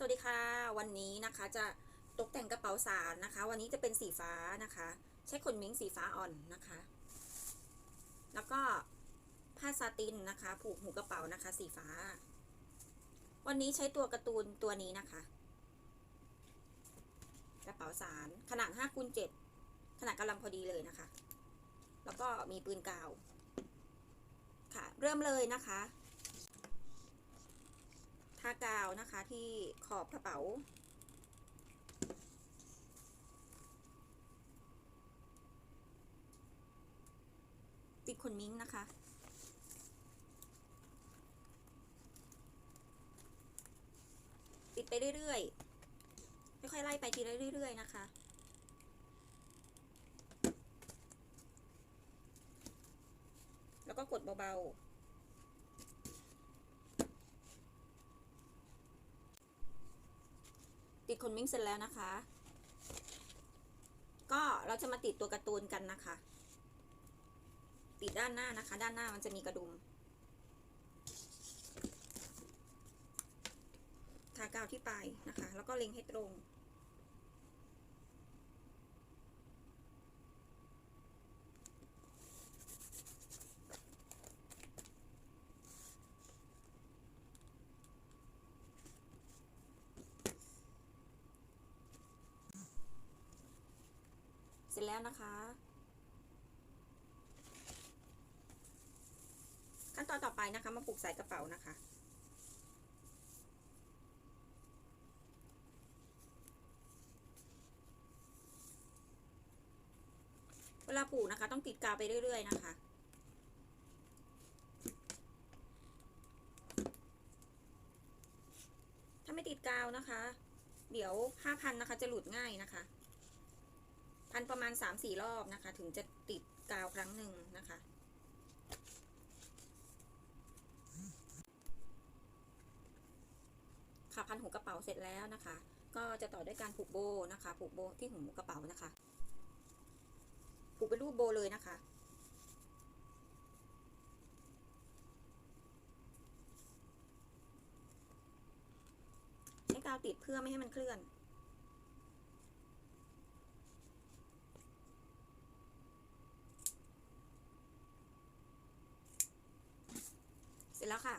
สวัสดีค่ะ วันนี้นะคะจะตกแต่งกระเป๋าสารนะคะ วันนี้จะเป็นสีฟ้านะคะ ใช้ขนมิ้งสีฟ้าอ่อนนะคะ แล้วก็ผ้าซาตินนะคะ ผูกหูกระเป๋านะคะ สีฟ้า วันนี้ใช้ตัวการ์ตูนตัวนี้นะคะ กระเป๋าสารขนาด5คูณ7ขนาดกำลังพอดีเลยนะคะ แล้วก็มีปืนกาว ค่ะ เริ่มเลยนะคะากาวนะคะที่ขอบกระเป๋า ติดขนมิ้งนะคะติดไปเรื่อยๆค่อยๆไล่ไปทีละเรื่อย ๆ นะคะแล้วก็กดเบา ๆ ติด ขนมิ้งเสร็จแล้วนะคะ ก็เราจะมาติดตัวการ์ตูนกันนะคะ ติดด้านหน้านะคะ ด้านหน้ามันจะมีกระดุมทากาวที่ปลายนะคะ แล้วก็เล็งให้ตรง แล้วนะคะ ขั้นตอนต่อไปนะคะ มาผูกใส่กระเป๋านะคะเวลาผูกนะคะ ต้องติดกาวไปเรื่อย ๆ นะคะ ถ้าไม่ติดกาวนะคะ เดี๋ยวผ้าพันนะคะ จะหลุดง่ายนะคะ พันประมาณสามสี่รอบนะคะ ถึงจะติดกาวครั้งหนึ่งนะคะ ค่ะพันหูกระเป๋าเสร็จแล้วนะคะ ก็จะต่อด้วยการผูกโบนะคะ ผูกโบที่หูกระเป๋านะคะ ผูกเป็นรูปโบเลยนะคะใช้กาวติดเพื่อไม่ให้มันเคลื่อน เสร็จ แล้วค่ะ